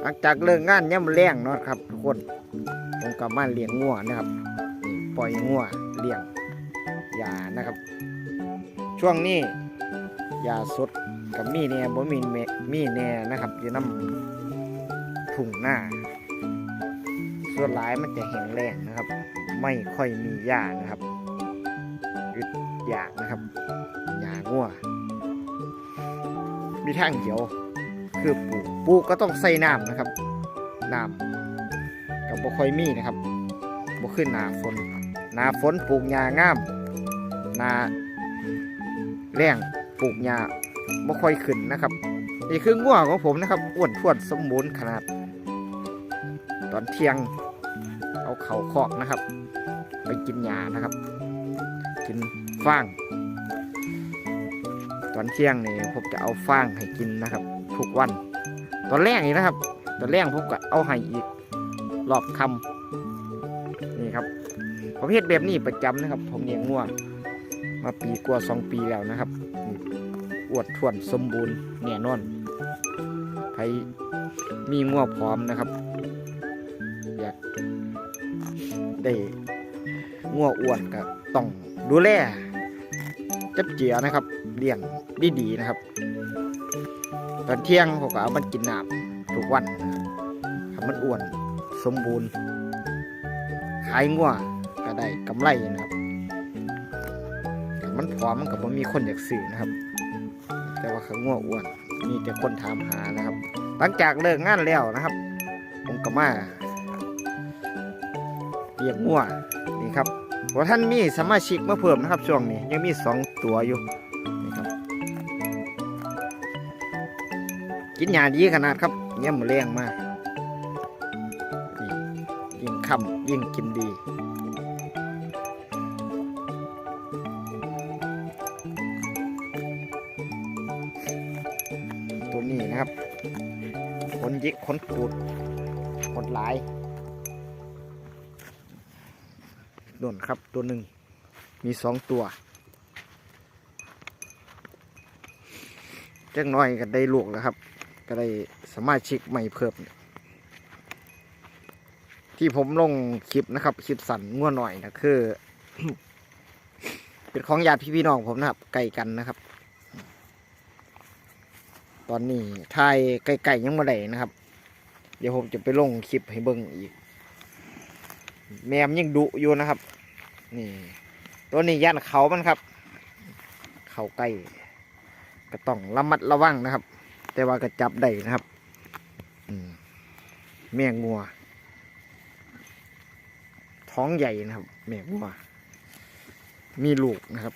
หลังจากเลิกงานย่ำแรงเนาะครับทุกคนผมกลับมาเลี้ยงงัวนะครับ ปล่อยงัวเลี้ยงยานะครับ ช่วงนี้ยาสดกับมีแน่บ่มีม่มีแน่นะครับอยู่น้ำถุงหน้า ส่วนหลายมันจะแห้งแรงนะครับ ไม่ค่อยมีหญ้านะครับอึดอยากนะครับหญ้างัวมีทางเดียวคือปลูก ปลูกก็ต้องใส่น้ำนะครับน้ำกับบค่อยมีนะครับบขึ้นหนาฝนหนาฝนปลูกหญ้างามหนาแรงปลูกหญ้าบ่ค่อยขึ้นนะครับนี่คืองัวของผมนะครับอ้วนท้วนสมบูรณ์ขนาด ตอนเที่ยงเอาเขาคอกนะครับ ไปกินหญ้านะครับ กินฟาง ตอนเที่ยงนี่ผมจะเอาฟางให้กินนะครับ ทุกวัน ตอนแรกนี่นะครับ ตอนแรกผมก็เอาให้อีกรอบคำนี่ครับผมเฮ็ดแบบนี้ประจำนะครับ ผมเลี้ยงง่วงมาปีกว่าสองปีแล้วนะครับอวดทวนสมบูรณ์แน่นอนใครมีง่วงพร้อมนะครับอยากได้ง่วงอ้วนก็ต้องดูแลจับเจียนะครับเลี้ยงดีๆนะครับ ตอนเที่ยงผมก็เอามันกินน้ำทุกวันทำมันอ้วนสมบูรณ์ ขายงัวก็ได้กำไรนะครับถ้ามันพร้อมมันก็บ่มีคนอยากซื้อนะครับ แต่ว่าขางัวอ้วนมีแต่คนถามหานะครับ หลังจากเลิกงานแล้วนะครับ ผมก็มาเลี้ยงงัวนี่ครับพราท่านมีสมาชิกมาเพิ่มนะครับ ช่วงนี้ยังมีสองตัวอยู่ กินยาดีขนาดครับเยี่ยมันแรงมากยิ่งค่ำยิ่งกินดีตัวนี้นะครับขนยิกขนปูดขนหลายโดนครับตัวหนึ่งมีสองตัวจักหน้อยก็ได้ลูกแล้วครับ ก็ได้สมาชิกใหม่เพิ่มที่ผมลงคลิปนะครับ คลิปสั่นง่วหน่อยนะคือ เป็นของญาติพี่พี่น้องผมนะครับไก่กันนะครับ ตอนนี้ทายไก่ๆยังมาได้นะครับ เดี๋ยวผมจะไปลงคลิปให้เบิ่งอีก แมมยังดุอยู่นะครับ นี่ ตัวนี้ย่านเขามันครับ เขาไก่ก็ต้องระมัดระวังนะครับ แต่ว่าก็จับได้นะครับอืมแม่งัว ท้องใหญ่นะครับ แม่งัว มีลูกนะครับ